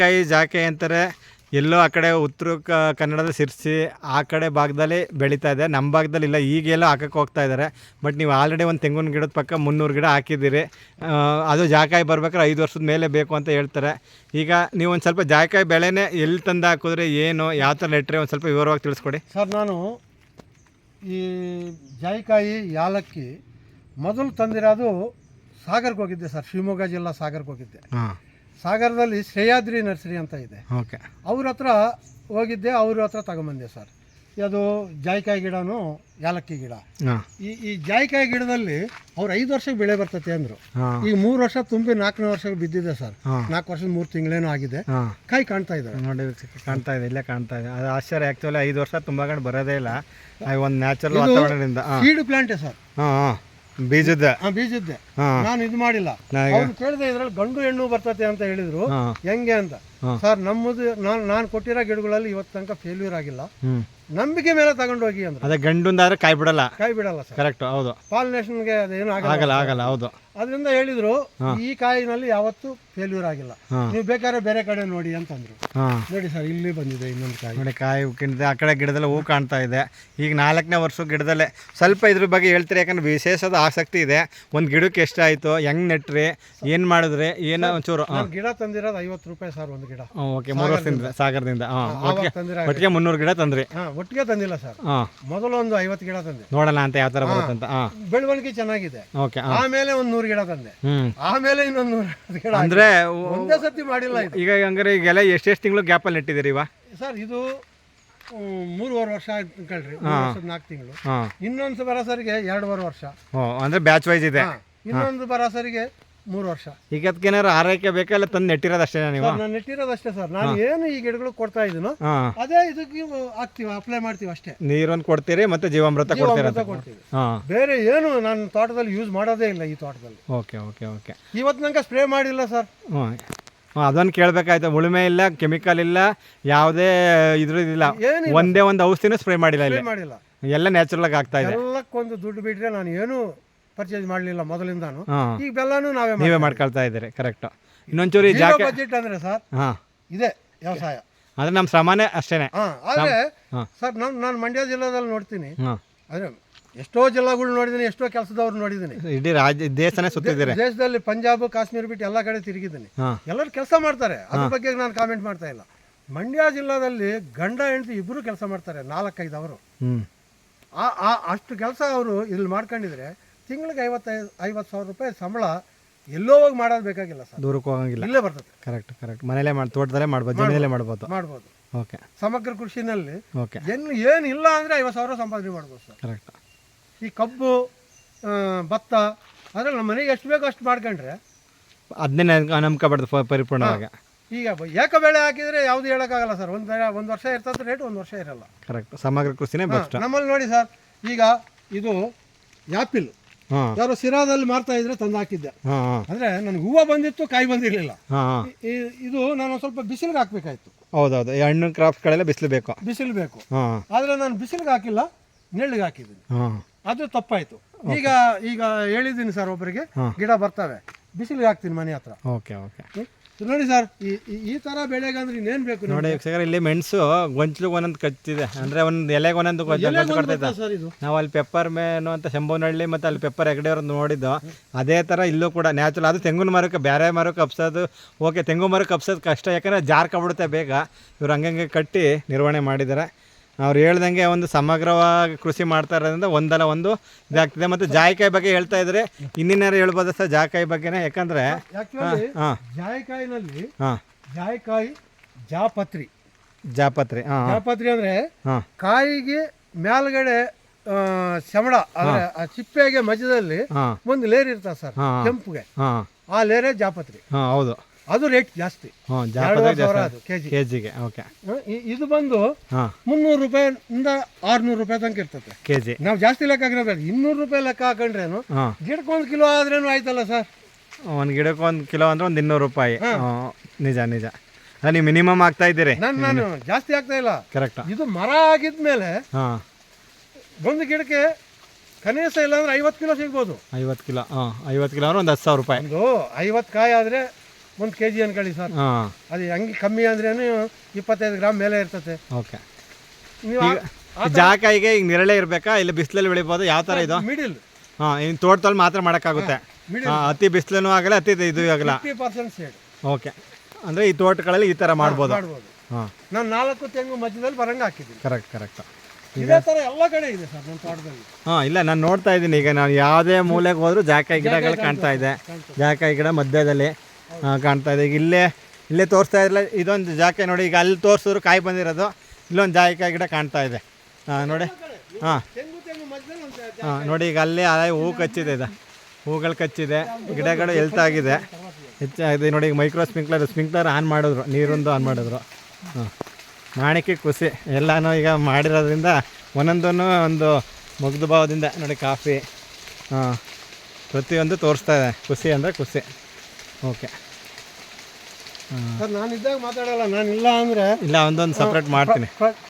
ಕಾಯಿ ಜಾಕೆ ಅಂತಾರೆ ಎಲ್ಲೋ ಆ ಕಡೆ ಉತ್ತರ ಕ ಕನ್ನಡದ ಸಿರ್ಸಿ ಆ ಕಡೆ ಭಾಗದಲ್ಲಿ ಬೆಳೀತಾ ಇದೆ. ನಮ್ಮ ಭಾಗದಲ್ಲಿ ಇಲ್ಲ ಈಗೆಲ್ಲ ಹಾಕಕ್ಕೆ ಹೋಗ್ತಾ ಇದ್ದಾರೆ ಬಟ್ ನೀವು ಆಲ್ರೆಡಿ ಒಂದು ತೆಂಗಿನ ಗಿಡದ ಪಕ್ಕ ಮುನ್ನೂರು ಗಿಡ ಹಾಕಿದ್ದೀರಿ. ಅದು ಜಾಕಾಯಿ ಬರ್ಬೇಕಾದ್ರೆ ಐದು ವರ್ಷದ ಮೇಲೆ ಬೇಕು ಅಂತ ಹೇಳ್ತಾರೆ. ಈಗ ನೀವು ಒಂದು ಸ್ವಲ್ಪ ಜಾಕಾಯಿ ಬೆಳೆನೇ ಎಲ್ಲಿ ತಂದು ಹಾಕಿದ್ರೆ ಏನು ಯಾವ ಥರ ನೆಟ್ಟರೆ ಒಂದು ಸ್ವಲ್ಪ ವಿವರವಾಗಿ ತಿಳಿಸ್ಕೊಡಿ. ಸರ್ ನಾನು ಈ ಜಾಯಿಕಾಯಿ ಯಾಲಕ್ಕಿ ಮೊದಲು ತಂದಿರೋದು ಸಾಗರ್ಗೆ ಹೋಗಿದ್ದೆ ಸರ್ ಶಿವಮೊಗ್ಗ ಜಿಲ್ಲಾ ಸಾಗರ್ಗೆ ಹೋಗಿದ್ದೆ. ಹಾಂ. ಸಾಗರದಲ್ಲಿ ಶ್ರೇಯಾದ್ರಿ ನರ್ಸರಿ ಅಂತ ಇದೆ. ಓಕೆ. ಅವ್ರ ಹತ್ರ ಹೋಗಿದ್ದೆ ಅವ್ರ ಹತ್ರ ತಗೊಂಬಂದೆ ಸರ್. ಅದು ಜಾಯಿಕಾಯಿ ಗಿಡನೂ ಯಾಲಕ್ಕಿ ಗಿಡ. ಈ ಈ ಜಾಯಿಕಾಯಿ ಗಿಡದಲ್ಲಿ ಅವ್ರು ಐದು ವರ್ಷಕ್ಕೆ ಬೆಳೆ ಬರ್ತತೆ ಅಂದ್ರು. ಈಗ ಮೂರು ವರ್ಷ ತುಂಬಿ ನಾಲ್ಕನೇ ವರ್ಷಕ್ಕೆ ಬಿದ್ದಿದೆ ಸರ್. ನಾಲ್ಕು ವರ್ಷದ ಮೂರು ತಿಂಗಳೇನೋ ಆಗಿದೆ. ಕಾಯಿ ಕಾಣ್ತಾ ಇದೆ ನೋಡಿ ಕಾಣ್ತಾ ಇದೆ ಇಲ್ಲೇ ಕಾಣ್ತಾ ಇದೆ. ಅದು ಆಶ್ಚರ್ಯ ಆಕ್ಚುಲಿ ಐದು ವರ್ಷ ತುಂಬ ಕಂಡು ಬರೋದೇ ಇಲ್ಲ. ಒಂದು ನ್ಯಾಚುರಲ್ ವಾತಾವರಣದಿಂದ. ಸೀಡ್ ಪ್ಲಾಂಟೇ ಸರ್. ಹಾಂ. ಹಾಂ ಬೀಜದ ಆ ಬೀಜದ್ದೆ ನಾನು ಇದು ಮಾಡಿಲ್ಲ. ಅವ್ರು ಕೇಳಿದೆ ಇದ್ರಲ್ಲಿ ಗಂಡು ಹೆಣ್ಣು ಬರ್ತತೆ ಅಂತ ಹೇಳಿದ್ರು. ಹೆಂಗೆ ಅಂತ. ಸರ್ ನಮ್ಮದು ನಾನು ನಾನು ಕೊಟ್ಟಿರೋ ಗಿಡಗಳಲ್ಲಿ ಇವತ್ತು ತನಕ ಫೇಲ್ಯೂರ್ ಆಗಿಲ್ಲ. ನಂಬಿಕೆ ಮೇಲೆ ತಗೊಂಡು ಹೋಗಿ ಅಂದ್ರೆ. ಅದೇ ಗಂಡುಂದಾದ್ರೆ ಕಾಯಿ ಬಿಡಲ್ಲ ಕಾಯಿ ಬಿಡಲ್ಲ ಸರ್. ಕರೆಕ್ಟ್ ಹೌದು. ಪಾಲಿನೇಷನ್ಗೆ ಅದೇನು ಆಗಲ್ಲ ಆಗಲ್ಲ ಹೌದು. ಅದರಿಂದ ಹೇಳಿದ್ರು ಈ ಕಾಯಿನಲ್ಲಿ ಯಾವತ್ತೂ ಫೇಲ್ಯೂರ್ ಆಗಿಲ್ಲ. ನೀವು ಬೇಕಾದ್ರೆ ಬೇರೆ ಕಡೆ ನೋಡಿ ಅಂತಂದ್ರು. ನೋಡಿ ಸರ್ ಇಲ್ಲಿ ಬಂದಿದೆ ಇನ್ನೊಂದು ಕಾಯಿ. ನೋಡಿ ಕಾಯಿ ಉಕ್ಕಿಂದ ಆ ಕಡೆ ಗಿಡದಲ್ಲಿ ಹೂ ಕಾಣ್ತಾ ಇದೆ. ಈಗ ನಾಲ್ಕನೇ ವರ್ಷ ಗಿಡದಲ್ಲೇ. ಸ್ವಲ್ಪ ಇದ್ರ ಬಗ್ಗೆ ಹೇಳ್ತೀರಿ ಯಾಕಂದ್ರೆ ವಿಶೇಷದ ಆಸಕ್ತಿ ಇದೆ. ಒಂದು ಗಿಡಕ್ಕೆ ಎಷ್ಟಾಯಿತು ಹೆಂಗ್ ನೆಟ್ರಿ ಏನು ಮಾಡಿದ್ರಿ ಏನೋ ಒಂಚೂರು ಗಿಡ ತಂದಿರೋದು ಐವತ್ತು ರೂಪಾಯಿ ಸರ್ ಒಂದು ಗಿಡ. ಓಕೆ ಮೂರು ವರ್ಷದಿಂದ ಸಾಗರದಿಂದ ಒಟ್ಟಿಗೆ ಮುನ್ನೂರು ಗಿಡ ತಂದ್ರಿ. ಹಾಂ ಒಟ್ಟಿಗೆ ತಂದಿಲ್ಲ ಸರ್. ಮೊದಲೊಂದು ಮೊದಲು ಒಂದು ಐವತ್ತು ಗಿಡ ತಂದೆ. ನೋಡೋಣ ಅಂತ ಯಾವ ಥರ ಬರುತ್ತಂತ ಬೆಳವಣಿಗೆ ಚೆನ್ನಾಗಿದೆ. ಓಕೆ ಆಮೇಲೆ ಒಂದು ನೂರು ಗಿಡ ತಂದೆ ಆಮೇಲೆ ಇನ್ನೊಂದು ಅಂದ್ರೆ ಗಿಡ ಹಾಕಿದೆ. ಒಂದೇ ಸತಿ ಮಾಡಿಲ್ಲ ಇದು. ಈಗ ಹಂಗಾರೆ ಈಗೆಲ್ಲ ಎಷ್ಟೆಷ್ಟು ತಿಂಗಳು ಗ್ಯಾಪಲ್ಲಿ ನೆಟ್ಟಿದ್ದೀರಿ ಇವ? ಸರ್ ಇದು ಮೂರುವರೆ ವರ್ಷ ಆಯ್ತು ವರ್ಷದ ನಾಲ್ಕು ತಿಂಗಳು. ಇನ್ನೊಂದು ಬರೋಸರಿಗೆ ಎರಡೂವರೆ ವರ್ಷ. ಅಂದ್ರೆ ಬ್ಯಾಚ್ ವೈಸ್ ಇದೆ. ಇನ್ನೊಂದು ಬರೋಸರಿಗೆ ಮೂರು ವರ್ಷ. ಈಗ ಅದಕ್ಕೇನಾದ್ರು ಆರೈಕೆ ಬೇಕಲ್ಲ ಇಲ್ಲ ತಂದು ನೆಟ್ಟಿರೋದಷ್ಟೇ ನೀವು? ನಾನು ನಾನು ನೆಟ್ಟಿರೋದಷ್ಟೇ ಸರ್. ನಾನು ಏನು ಈ ಗಿಡಗಳು ಕೊಡ್ತಾ ಇದ್ದೀನೋ ಹಾಂ. ಅದೇ ಇದಕ್ಕೆ ಹಾಕ್ತೀವಿ ಅಪ್ಲೈ ಮಾಡ್ತೀವಿ ಅಷ್ಟೇ. ನೀರೊಂದು ಕೊಡ್ತೀರಿ ಮತ್ತೆ ಜೀವಾಮೃತ ಕೊಡ್ತೀರಾ ಜೀವಾಮೃತ ಕೊಡ್ತೀವಿ. ಹಾಂ. ಬೇರೆ ಏನು ನಾನು ತೋಟದಲ್ಲಿ ಯೂಸ್ ಮಾಡೋದೇ ಇಲ್ಲ ಈ ತೋಟದಲ್ಲಿ. Okay okay okay. ಇವತ್ತು ನಂಗೆ ಸ್ಪ್ರೇ ಮಾಡಿಲ್ಲ ಸರ್. ಹ್ಞೂ ಹಾಂ ಅದನ್ನು ಕೇಳಬೇಕಾಯ್ತು. ಉಳುಮೆ ಇಲ್ಲ ಕೆಮಿಕಲ್ ಇಲ್ಲ ಯಾವುದೇ ಇದ್ರ ಇಲ್ಲ. ಏನಿಲ್ಲ ಒಂದೇ ಒಂದು ಔಷಧಿನೂ ಸ್ಪ್ರೇ ಮಾಡಿಲ್ಲ ಇಲ್ಲಿ. ಮಾಡಿಲ್ಲ. ಎಲ್ಲ ನ್ಯಾಚುರಲ್ ಆಗಿ ಆಗ್ತಾ ಇದೆ. ಎಲ್ಲಕ್ಕೊಂದು ದುಡ್ಡು ಬಿಟ್ಟರೆ ನಾನು ಏನು ಪರ್ಚೇಸ್ ಮಾಡಲಿಲ್ಲ ಮೊದಲಿಂದಾನು. ಈಗ ಬೆಲ್ಲನೂ ನಾವೇ ನೀವೇ ಮಾಡ್ಕೊಳ್ತಾ ಇದ್ದೀರಿ ಕರೆಕ್ಟ್ ಇನ್ನೊಂಚೂರು ಜಾಕೆ ಬಜೆಟ್ ಅಂದ್ರೆ ಸರ್ ಹಾಂ. ಇದೆ ವ್ಯವಸಾಯ. ಅಂದ್ರೆ ನಮ್ಮ ಶ್ರಮನೇ ಅಷ್ಟೇನೆ. ಹಾ ಆದರೆ ಸರ್ ನಾನು ನಾನು ಮಂಡ್ಯ ಜಿಲ್ಲಾದಲ್ಲಿ ನೋಡ್ತೀನಿ. ಅಂದರೆ ಎಷ್ಟೋ ಜಿಲ್ಲಾಗಳು ನೋಡಿದ್ದೀನಿ ಎಷ್ಟೋ ಕೆಲಸದವ್ರು ನೋಡಿದ್ದೀನಿ ಇಡೀ ರಾಜ್ಯ ದೇಶನೇ ಸುತ್ತಿದ್ದೀರಿ. ದೇಶದಲ್ಲಿ ಪಂಜಾಬ್ ಕಾಶ್ಮೀರ ಬಿಟ್ಟು ಎಲ್ಲ ಕಡೆ ತಿರುಗಿದ್ದೀನಿ. ಎಲ್ಲರೂ ಕೆಲಸ ಮಾಡ್ತಾರೆ. ಅದ್ರ ಬಗ್ಗೆ ನಾನು ಕಾಮೆಂಟ್ ಮಾಡ್ತಾ ಇಲ್ಲ. ಮಂಡ್ಯ ಜಿಲ್ಲಾದಲ್ಲಿ ಗಂಡ ಹೆಂಡತಿ ಇಬ್ಬರು ಕೆಲಸ ಮಾಡ್ತಾರೆ ನಾಲ್ಕೈದು ಅವರು. ಅಷ್ಟು ಕೆಲಸ ಅವರು ಇಲ್ಲಿ ಮಾಡ್ಕೊಂಡಿದ್ರೆ ತಿಂಗಳಿಗೆ ಐವತ್ತೈದು ಐವತ್ತು ಸಾವಿರ ರೂಪಾಯಿ ಸಂಬಳ ಎಲ್ಲೋ ಹೋಗಿ ಮಾಡೋದು ಬೇಕಾಗಿಲ್ಲ ಸರ್. ದೂರಕ್ಕೆ ಹೋಗಂಗಿಲ್ಲ. ಇಲ್ಲೇ ಬರ್ತದೆ. ಕರೆಕ್ಟ್ ಕರೆಕ್ಟ್ ಮನೇಲೇ ಮಾಡಿ ತೋಟದಲ್ಲೇ ಮಾಡ್ಬೋದು ಜಮೀನಲ್ಲೇ ಮಾಡ್ಬೋದು ಮಾಡ್ಬೋದು. ಓಕೆ ಸಮಗ್ರ ಕೃಷಿನಲ್ಲಿ ಓಕೆ ಏನು ಏನಿಲ್ಲ ಅಂದರೆ ಐವತ್ತು ಸಾವಿರ ಸಂಪಾದನೆ ಮಾಡ್ಬೋದು ಸರ್. ಕರೆಕ್ಟ್ ಈ ಕಬ್ಬು ಆ, ಭತ್ತ ಅದ್ರಲ್ಲಿ ನಮ್ಮ ಮನೆಗೆ ಎಷ್ಟು ಬೇಕೋ ಅಷ್ಟು ಮಾಡ್ಕೊಂಡ್ರೆ ಅದನ್ನೇ ನಂಬ್ಕೊಬಾರ್ದು ಪರಿಪೂರ್ಣವಾಗಿ. ಈಗ ಬ- ಏಕ ಬೆಳೆ ಹಾಕಿದರೆ ಯಾವುದು ಹೇಳೋಕ್ಕಾಗಲ್ಲ ಸರ್. ಒಂದು ಒಂದು ವರ್ಷ ಇರ್ತದೆ ರೇಟ್ ಒಂದು ವರ್ಷ ಇರಲ್ಲ. ಕರೆಕ್ಟ್ ಸಮಗ್ರ ಕೃಷಿನೇ ಬೆಸ್ಟ್ ನಮ್ಮಲ್ಲಿ ನೋಡಿ ಸರ್ ಈಗ ಇದು ಯಾಪಿಲ್ ಹಾಂ ಯಾರೋ ಸಿರಾದಲ್ಲಿ ಮಾರ್ತಾ ಇದ್ರೆ ತಂದು ಹಾಕಿದ್ದೆ. ಅಂದ್ರೆ ನನ್ಗೆ ಹೂವು ಬಂದಿತ್ತು ಕಾಯಿ ಬಂದಿರಲಿಲ್ಲ. ಇದು ನಾನು ಒಂದ್ ಸ್ವಲ್ಪ ಬಿಸಿಲಿಗೆ ಹಾಕ್ಬೇಕಾಯ್ತು. ಹೌದೌದು. ಈ ಹಣ್ಣು ಕ್ರಾಫ್ಟ್ಗಳೆಲ್ಲ ಬಿಸಿಲು ಬೇಕು. ಬಿಸಿಲು ಬೇಕು. ಆದ್ರೆ ಆದರೆ ನಾನು ಬಿಸಿಲಿಗೆ ಹಾಕಿಲ್ಲ ನೆಳ್ಳಿಗೆ ಹಾಕಿದ್ದೀನಿ. ಹಾಂ. ಅದು ತಪ್ಪಾಯ್ತು. ಈಗ ಈಗ ಹೇಳಿದ್ದೀನಿ ಸರ್ ಒಬ್ಬರಿಗೆ ಗಿಡ ಬರ್ತವೆ. ಬಿಸಿಲಿಗೆ ಹಾಕ್ತೀನಿ ಮನೆ ಹತ್ರ. Okay okay? ನೋಡಿ ಸರ್ ಈ ಈ- ಈ ಥರ ಬೆಳೆಗಂದ್ರೆ ಇನ್ನೇನು ಬೇಕು ನೋಡಿ ಸರ್ ಇಲ್ಲಿ ಮೆಣಸು ಗೊಂಚಲು ಒಂದೊಂದು ಕಚ್ಚಿದೆ. ಅಂದ್ರೆ ಒಂದು ಎಲೆಗೆ ಒಂದೊಂದು ಗೊಂಚಲು ಕೊಡ್ತೈತೆ ಸರ್ ಇದು? ನಾವು ಅಲ್ಲಿ ಪೆಪ್ಪರ್ ಮೇನು ಅಂತ ಶಂಭುನಹಳ್ಳಿ ಮತ್ತು ಅಲ್ಲಿ ಪೆಪ್ಪರ್ ಹೆಗಡೆ ಅವ್ರದ್ದು ನೋಡಿದ್ದು. ಅದೇ ಥರ ಇಲ್ಲೂ ಕೂಡ ನ್ಯಾಚುರಲ್ ಅದು ತೆಂಗಿನ ಮರಕ್ಕೆ ಬೇರೆ ಮರಕ್ಕೆ ಕಪ್ಸೋದು ಓಕೆ ತೆಂಗು ಮರಕ್ಕೆ ಕಪ್ಸೋದು ಕಷ್ಟ. ಯಾಕಂದರೆ ಜಾರ್ಕೊಬಿಡುತ್ತೆ ಬೇಗ. ಇವ್ರು ಹಂಗಂಗೆ ಕಟ್ಟಿ ನಿರ್ವಹಣೆ ಮಾಡಿದ್ದಾರೆ. ಅವ್ರು ಹೇಳ್ದಂಗೆ ಒಂದು ಸಮಗ್ರವಾಗಿ ಕೃಷಿ ಮಾಡ್ತಾ ಇರೋದ್ರಿಂದ ಒಂದಲ್ಲ ಒಂದು ಇದಾಗ್ತದೆ. ಮತ್ತು ಜಾಯಿಕಾಯಿ ಬಗ್ಗೆ ಹೇಳ್ತಾ ಇದ್ರೆ ಇನ್ನಿನ್ನಾರು ಹೇಳ್ಬೋದಾ ಸರ್ ಜಾಯಿಕಾಯಿ ಬಗ್ಗೆನೇ? ಯಾಕಂದರೆ ಹಾಂ ಜಾಯಿಕಾಯಿನಲ್ಲಿ ಹಾಂ. ಜಾಯಿಕಾಯಿ ಜಾಪತ್ರಿ. ಜಾಪತ್ರಿ ಹಾಂ ಜಾಪತ್ರಿ ಅಂದ್ರೆ ಹಾಂ. ಕಾಯಿಗೆ ಮೇಲ್ಗಡೆ ಶಮಡ ಅಂದ್ರೆ ಆ ಚಿಪ್ಪೆಗೆ ಮಧ್ಯದಲ್ಲಿ ಒಂದು ಲೇರ್ ಇರ್ತದೆ ಸರ್. ಕೆಂಪುಗೆ. ಆ ಲೇರೇ ಜಾಪತ್ರಿ. ಹಾಂ ಹೌದು. ಅದು ರೇಟ್ ಜಾಸ್ತಿ. ಎರಡೂವರೆ ಸಾವಿರ ಅದು ಕೆ ಜಿ ಕೆ ಜಿಗೆ ಓಕೆ ಇದು ಬಂದು ಹಾಂ. ಮುನ್ನೂರು ರೂಪಾಯಿಂದ ಆರ್ನೂರು ರೂಪಾಯಿ ತನಕ ಇರ್ತದೆ. ಕೆ ಜಿ ನಾವು ಜಾಸ್ತಿ ಲೆಕ್ಕ ಹಾಕಿರೋದ್ರೆ ಇನ್ನೂರು ರೂಪಾಯಿ ಲೆಕ್ಕ ಹಾಕೊಂಡ್ರೇನು ಹಾಂ. ಗಿಡಕ್ಕೆ ಒಂದು ಕಿಲೋ ಆದ್ರೇನು ಆಯ್ತಲ್ಲ ಸರ್? ಒಂದು ಗಿಡಕ್ಕೆ ಒಂದು ಕಿಲೋ ಅಂದ್ರೆ ಒಂದು ಇನ್ನೂರು ರೂಪಾಯಿ. ಹ್ಮ್, ನಿಜ ನಿಜ. ಅಲ್ಲ ನೀವು ಮಿನಿಮಮ್ ಆಗ್ತಾ ಇದ್ದೀರಿ. ನಾನು ನಾನು ಜಾಸ್ತಿ ಆಗ್ತಾ ಇಲ್ಲ. ಕರೆಕ್ಟ್ ಇದು ಮರ ಆಗಿದ್ಮೇಲೆ ಹಾಂ. ಒಂದು ಗಿಡಕ್ಕೆ ಕನಿಷ್ಠ ಇಲ್ಲ ಅಂದ್ರೆ ಐವತ್ತು ಕಿಲೋ ಸಿಗ್ಬೋದು. ಐವತ್ತು ಕಿಲೋ ಹಾಂ ಐವತ್ತು ಕಿಲೋ ಅಂದ್ರೆ ಒಂದು ಹತ್ತು ಸಾವಿರ ರೂಪಾಯಿ. ಒಂದು ಐವತ್ತು ಕಾಯಿ ಆದರೆ ಒಂದು ಕೆ ಜಿ ಅನ್ಕೊಳ್ಳಿ ಸರ್ ಹಾಂ. ಅದು ಹಂಗೆ ಕಮ್ಮಿ ಅಂದ್ರೇನು ಇಪ್ಪತ್ತೈದು ಗ್ರಾಮ್ ಮೇಲೆ ಇರ್ತದೆ ಓಕೆ. ನೀವು ಈಗ ಜಾಕಾಯಿಗೆ ಈಗ ನೆರಳೆ ಇರಬೇಕಾ? ಇಲ್ಲ ಬಿಸಿಲಲ್ಲಿ ಬೆಳಿಬೋದು? ಯಾವ ಥರ ಇದು? ಮಿಡಿಲ್. ಹಾಂ ಇನ್ನು ತೋಟದಲ್ಲಿ ಮಾತ್ರ ಮಾಡೋಕ್ಕಾಗುತ್ತೆ. ಹಾಂ ಅತಿ ಬಿಸಿಲೂ ಆಗಲ್ಲ ಅತಿ ಇದು ಆಗಲ್ಲ. Fifty percent shade okay. ಅಂದರೆ ಈ ತೋಟಗಳಲ್ಲಿ ಈ ಥರ ಮಾಡ್ಬೋದು. ಮಾಡ್ಬೋದು. ಹಾಂ. ನಾನು ನಾಲ್ಕು ತೆಂಗು ಮಧ್ಯದಲ್ಲಿ ಬರಂಗ ಹಾಕಿದ್ದೀನಿ. Correct correct. ಇದೇ ಥರ ಎಲ್ಲ ಕಡೆ ಇದೆ ಸರ್ ನನ್ನ ತೋಟದಲ್ಲಿ. ಹಾಂ ಇಲ್ಲ ನಾನು ನೋಡ್ತಾ ಇದ್ದೀನಿ. ಈಗ ನಾನು ಯಾವುದೇ ಮೂಲೆಗೆ ಹೋದರೂ ಜಾಕಾಯಿ ಗಿಡಗಳು ಕಾಣ್ತಾ ಇದೆ. ಜಾಕಾಯಿ ಗಿಡ ಮಧ್ಯದಲ್ಲಿ. ಕಾಣ್ತಾ ಇದೆ. ಈಗ ಇಲ್ಲೇ ಇಲ್ಲೇ ತೋರಿಸ್ತಾ ಇರಲಿಲ್ಲ ಇದೊಂದು ಜಾಕೆ ನೋಡಿ, ಈಗ ಅಲ್ಲಿ ತೋರಿಸಿದ್ರು ಕಾಯಿ ಬಂದಿರೋದು. ಇಲ್ಲೊಂದು ಜಾಯಿಕಾಯಿ ಗಿಡ ಕಾಣ್ತಾ ಇದೆ. ಹಾಂ, ನೋಡಿ. ಹಾಂ. ಹಾಂ, ನೋಡಿ, ಈಗ ಅಲ್ಲೇ ಹೂ ಕಚ್ಚಿದೆ ಇದು. ಹೂಗಳು ಕಚ್ಚಿದೆ. ಗಿಡಗಳು ಎಲ್ತಾಗಿದೆ. ಹೆಚ್ಚಾಗಿದೆ ನೋಡಿ, ಈಗ ಮೈಕ್ರೋ ಸ್ಪ್ರಿಂಕ್ಲರ್ ಸ್ಪ್ರಿಂಕ್ಲರ್ ಆನ್ ಮಾಡಿದ್ರು. ನೀರೊಂದು ಆನ್ ಮಾಡಿದ್ರು. ಹಾಂ. ಮಾಣಿಕೆ ಖುಷಿ ಎಲ್ಲನೂ ಈಗ ಮಾಡಿರೋದ್ರಿಂದ ಒಂದೊಂದನ್ನು ಒಂದು ಮುಗ್ಧ ಭಾವದಿಂದ ನೋಡಿ ಕಾಫಿ. ಹಾಂ. ಪ್ರತಿಯೊಂದು ತೋರಿಸ್ತಾ ಇದೆ. ಖುಷಿ ಅಂದರೆ ಖುಷಿ ಓಕೆ. ಸರ್ ನಾನು ಇದ್ದಾಗ ಮಾತಾಡಲ್ಲ ನಾನು ಇಲ್ಲ ಅಂದರೆ ಇಲ್ಲ ಒಂದೊಂದು ಸಪ್ರೇಟ್ ಮಾಡ್ತೀನಿ.